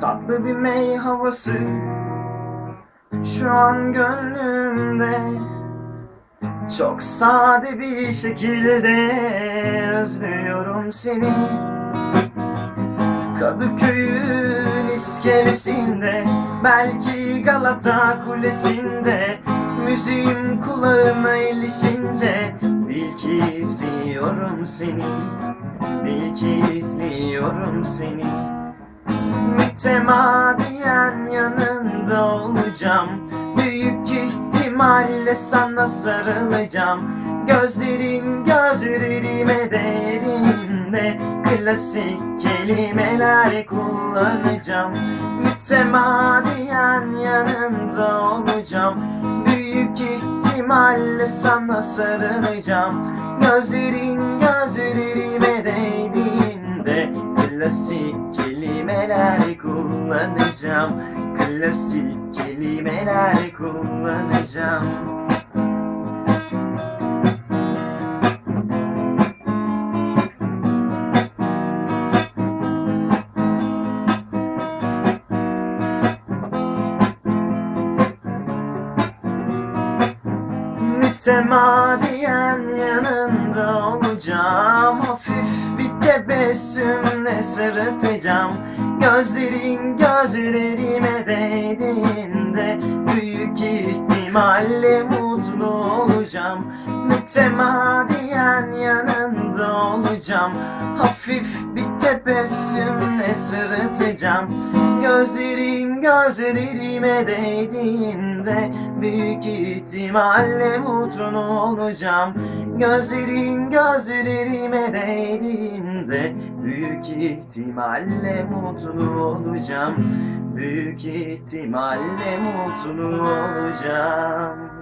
Farklı bir mey havası Şu an gönlümde. Çok sade bir şekilde Özlüyorum seni. Kadıköy'ün iskelesinde Belki Galata Kulesi'nde. Müziğim kulağına ilişince Bil ki izliyorum seni Bil ki izliyorum seni Mütemadiyen yanında olacağım. Büyük ihtimalle sana sarılacağım. Gözlerin gözlerime değdiğinde Klasik kelimeler kullanacağım. Mütemadiyen yanında olacağım. Büyük ihtimalle sana sarılacağım. Gözlerin gözlerime Klasik kelimeler kullanacağım. Klasik kelimeler kullanacağım Mütemadiyen yanında olacağım. Hafif bir tebessümle sırıtacağım. Gözlerin gözlerime değdiğinde Büyük ihtimalle mutlu olacağım. Mütemadiyen yanında olacağım. Hafif bir tebessümle sırıtacağım Gözlerin gözlerime değdiğinde Büyük ihtimalle mutlu olacağım. Gözlerin gözlerime değdiğinde Büyük ihtimalle mutlu olacağım. Büyük ihtimalle mutlu olacağım